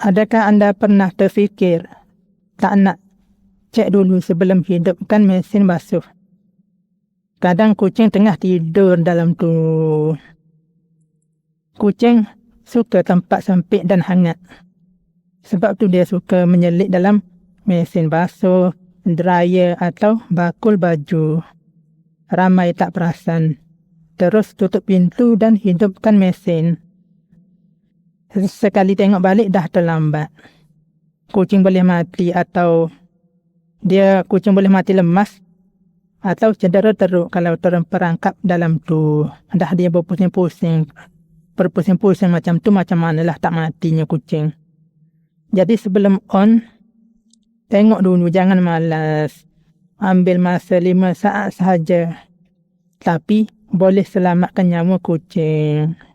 Adakah anda pernah terfikir tak nak cek dulu sebelum hidupkan mesin basuh? Kadang kucing tengah tidur dalam tu. Kucing suka tempat sempit dan hangat. Sebab tu dia suka menyelit dalam mesin basuh, dryer atau bakul baju. Ramai tak perasan. Terus tutup pintu dan hidupkan mesin. Sekali tengok balik dah terlambat. Kucing boleh mati atau dia kucing boleh mati lemas atau cedera teruk kalau terperangkap dalam tu. Dah dia berpusing-pusing. Berpusing-pusing macam tu macam manalah tak matinya kucing. Jadi sebelum on, tengok dulu jangan malas. Ambil masa lima saat sahaja. Tapi boleh selamatkan nyawa kucing.